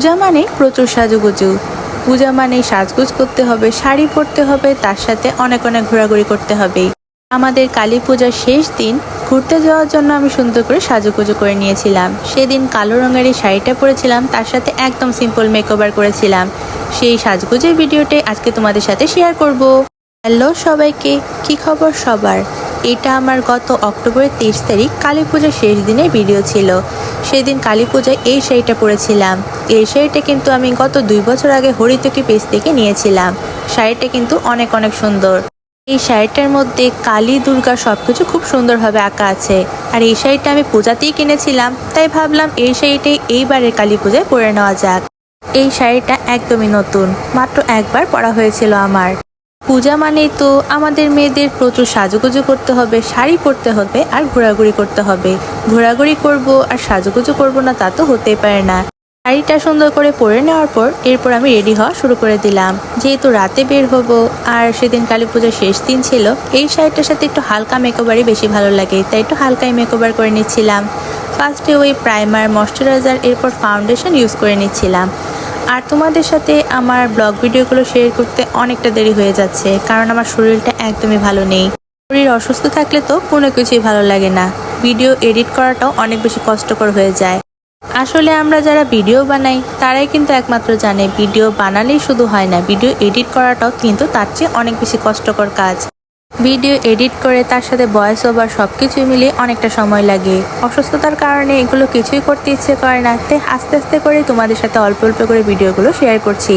পূজা মানে প্রচুর সাজুগুজু। পূজা মানে সাজগুজ করতে হবে, শাড়ি পরতে হবে, তার সাথে অনেক অনেক ঘোরাঘুরি করতে হবে। আমাদের কালী পূজার শেষ দিন ঘুরতে যাওয়ার জন্য আমি সুন্দর করে সাজুগুজু করে নিয়েছিলাম। সেদিন কালো রঙের এই শাড়িটা পরেছিলাম, তার সাথে একদম সিম্পল মেকওভার করেছিলাম। সেই সাজগুজের ভিডিওটি আজকে তোমাদের সাথে শেয়ার করব। হ্যালো সবাইকে, কি খবর সবার? এটা আমার গত অক্টোবরের তেইশ তারিখ কালী পূজার শেষ দিনের ভিডিও ছিল। সেদিন কালী পূজায় এই শাড়িটা পরেছিলাম। এই শাড়িটা কিন্তু আমি গত দুই বছর আগে হরিতকি পেজ থেকে নিয়েছিলাম। শাড়িটা কিন্তু অনেক অনেক সুন্দর। এই শাড়িটার মধ্যে কালী, দুর্গা সবকিছু খুব সুন্দরভাবে আঁকা আছে। আর এই শাড়িটা আমি পূজাতেই কিনেছিলাম, তাই ভাবলাম এই শাড়িটাই এইবারের কালী পূজায় পরে নেওয়া যাক। এই শাড়িটা একদমই নতুন, মাত্র একবার পরা হয়েছিল আমার। পূজা মানেই তো আমাদের মেয়েদের প্রচুর সাজুগুজু করতে হবে, শাড়ি পরতে হবে আর ঘোরাঘুরি করতে হবে। ঘোরাঘুরি করব আর সাজুগুজু করব না তা তো হতেই পারে না। শাড়িটা সুন্দর করে পরে নেওয়ার পর এরপর আমি রেডি হওয়া শুরু করে দিলাম। যেহেতু রাতে বের হব আর সেদিন কালী পুজোর শেষ দিন ছিল, এই শাড়িটার সাথে একটু হালকা মেকওভারই বেশি ভালো লাগে, তাই একটু হালকাই মেকওভার করে নিচ্ছিলাম। ফার্স্টে ওই প্রাইমার, ময়শ্চারাইজার, এরপর ফাউন্ডেশন ইউজ করে নিচ্ছিলাম। আর তোমাদের সাথে আমার ব্লগ ভিডিওগুলো শেয়ার করতে অনেকটা দেরি হয়ে যাচ্ছে, কারণ আমার শরীরটা একদমই ভালো নেই। শরীর অসুস্থ থাকলে তো কোনো কিছুই ভালো লাগে না। ভিডিও এডিট করাটাও অনেক বেশি কষ্টকর হয়ে যায়। আসলে আমরা যারা ভিডিও বানাই, তারাই কিন্তু একমাত্র জানে ভিডিও বানালেই শুধু হয় না, ভিডিও এডিট করাটাও কিন্তু তার চেয়ে অনেক বেশি কষ্টকর কাজ। ভিডিও এডিট করে তার সাথে ভয়েস ওভার সব কিছুই মিলিয়ে অনেকটা সময় লাগে। অসুস্থতার কারণে এগুলো কিছুই করতে ইচ্ছে করে না। তাই আস্তে আস্তে করে তোমাদের সাথে অল্প অল্প করে ভিডিওগুলো শেয়ার করছি।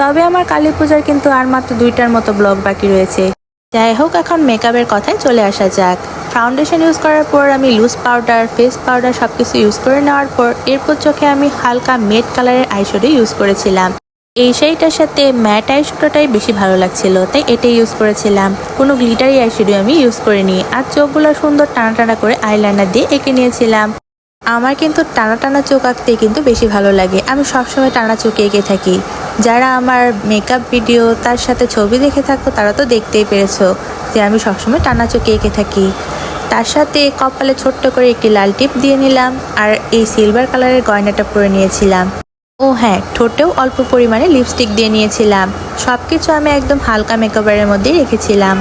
তবে আমার কালী পূজার কিন্তু আর মাত্র দুইটার মতো ব্লগ বাকি রয়েছে। যাই হোক, এখন মেকআপের কথায় চলে আসা যাক। ফাউন্ডেশন ইউজ করার পর আমি লুজ পাউডার ফেস পাউডার সব কিছু ইউজ করে নেওয়ার পর এরপর চোখে আমি হালকা মেট কালারের আইশ্যাডো ইউজ করেছিলাম। এই শাড়িটার সাথে ম্যাট আই আইশ্যাডোটাই বেশি ভালো লাগছিল, তাই এটাই ইউজ করেছিলাম। কোনো গ্লিটারি আইশ্যাডো আমি ইউজ করিনি। আর চোখগুলো সুন্দর টানা টানা করে আইলাইনার দিয়ে এঁকে নিয়েছিলাম। আমার কিন্তু টানা টানা চোখ আঁকতে কিন্তু বেশি ভালো লাগে। আমি সবসময় টানা চোখে এঁকে থাকি। যারা আমার মেকআপ ভিডিও তার সাথে ছবি দেখে থাকো, তারা তো দেখতেই পেরেছ যে আমি সবসময় টানা চোখে এঁকে থাকি। তার সাথে কপালে ছোট্ট করে একটি লাল টিপ দিয়ে নিলাম, আর এই সিলভার কালারের গয়নাটা পরে নিয়েছিলাম। ও হ্যাঁ ঠোঁটেও অল্প পরিমাণে লিপস্টিক দিয়ে নিয়েছিলাম। সব কিছু আমি একদম হালকা মেকআপের মধ্যেই রেখেছিলাম।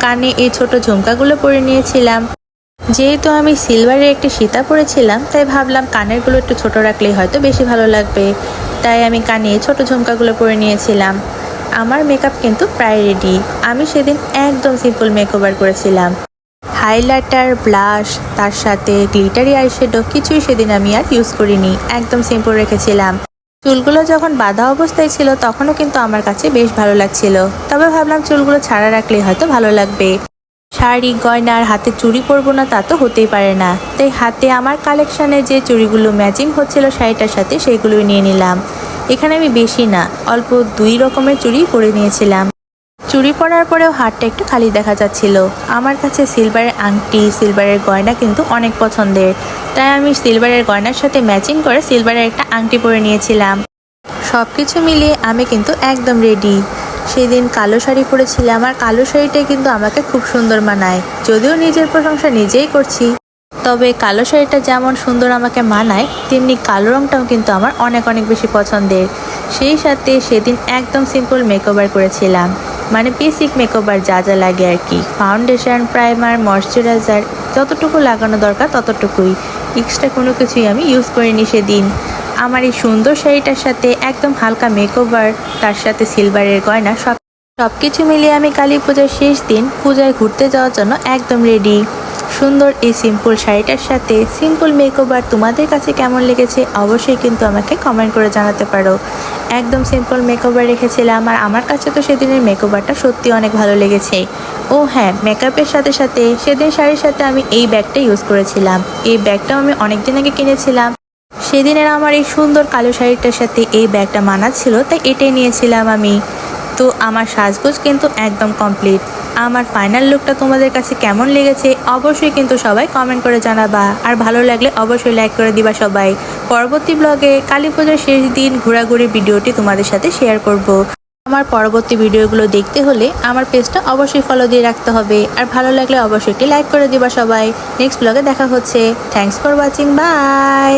কানে এই ছোট ঝুমকাগুলো পরে নিয়েছিলাম। যেহেতু আমি সিলভারের একটি সীতা পরেছিলাম, তাই ভাবলাম কানেরগুলো একটু ছোট রাখলেই হয়তো বেশি ভালো লাগবে। তাই আমি কানে ছোট ঝুমকাগুলো পরে নিয়েছিলাম। আমার মেকআপ কিন্তু প্রায় রেডি আমি সেদিন একদম সিম্পল মেকওভার করেছিলাম। হাইলাইটার, ব্লাশ, তার সাথে গ্লিটারি আইশ্যাডো কিছুই সেদিন আমি আর ইউজ করিনি, একদম সিম্পল রেখেছিলাম। চুলগুলো যখন বাঁধা অবস্থায় ছিল, তখনও কিন্তু আমার কাছে বেশ ভালো লাগছিল। তবে ভাবলাম চুলগুলো ছাড়া রাখলেই হয়তো ভালো লাগবে। শাড়ি, গয়না আর হাতে চুড়ি পরবো না, তা তো হতেই পারে না। তাই হাতে আমার কালেকশানে যে চুড়িগুলো ম্যাচিং হচ্ছিল শাড়িটার সাথে সেইগুলোই নিয়ে নিলাম। এখানে আমি বেশি না, অল্প দুই রকমের চুড়ি পরে নিয়েছিলাম। চুড়ি পরার পরেও হাতটা একটু খালি দেখা যাচ্ছিল। আমার কাছে সিলভারের আংটি, সিলভারের গয়না কিন্তু অনেক পছন্দের। তাই আমি সিলভারের গয়নার সাথে ম্যাচিং করে সিলভারের একটা আংটি পরে নিয়েছিলাম। সব কিছু মিলিয়ে আমি কিন্তু একদম রেডি। সেদিন কালো শাড়ি পরেছিলাম আর কালো শাড়িটাই কিন্তু আমাকে খুব সুন্দর মানায়। যদিও নিজের প্রশংসা নিজেই করছি। তবে কালো শাড়িটা যেমন সুন্দর আমাকে মানায়, তেমনি কালো রঙটাও কিন্তু আমার অনেক অনেক বেশি পছন্দের। সেই সাথে সেদিন একদম সিম্পল মেকওভার করেছিলাম। মানে বেসিক মেকওভার যা যা লাগে আর কি। ফাউন্ডেশন প্রাইমার ময়শ্চারাইজার যতটুকু লাগানো দরকার ততটুকুই। এক্সট্রা কোনো কিছুই আমি ইউজ করিনি সেদিন। আমার এই সুন্দর শাড়িটার সাথে একদম হালকা মেকওভার তার সাথে সিলভারের গয়না সব সব কিছু মিলিয়ে আমি কালী পূজার শেষ দিন পূজায় ঘুরতে যাওয়ার জন্য একদম রেডি সুন্দর এই সিম্পল শাড়িটার সাথে সিম্পল মেকওভার তোমাদের কাছে কেমন লেগেছে অবশ্যই কিন্তু আমাকে কমেন্ট করে জানাতে পারো। একদম সিম্পল মেকওভার রেখেছিলাম আর আমার কাছে তো সেদিনের মেকওভারটা সত্যি অনেক ভালো লেগেছে। ও হ্যাঁ মেকআপের সাথে সাথে সেদিন শাড়ির সাথে আমি এই ব্যাগটা ইউজ করেছিলাম। এই ব্যাগটাও আমি অনেক দিন আগে কিনেছিলাম। সেদিনের আমার এই সুন্দর কালো শাড়িটার সাথে এই ব্যাগটা মানাচ্ছিল, তাই এটাই নিয়েছিলাম আমি। তো আমার সাজগোজ কিন্তু একদম কমপ্লিট আমার ফাইনাল লুকটা তোমাদের কাছে কেমন লেগেছে অবশ্যই কিন্তু সবাই কমেন্ট করে জানাবা। আর ভালো লাগলে অবশ্যই লাইক করে দিবা সবাই। পরবর্তী ব্লগে কালী পুজোর শেষ দিন ঘোরাঘুরি ভিডিওটি তোমাদের সাথে শেয়ার করব। আমার পরবর্তী ভিডিওগুলো দেখতে হলে আমার পেজটা অবশ্যই ফলো দিয়ে রাখতে হবে। আর ভালো লাগলে অবশ্যই একটি লাইক করে দিবা সবাই। নেক্সট ব্লগে দেখা হচ্ছে। Thanks for watching by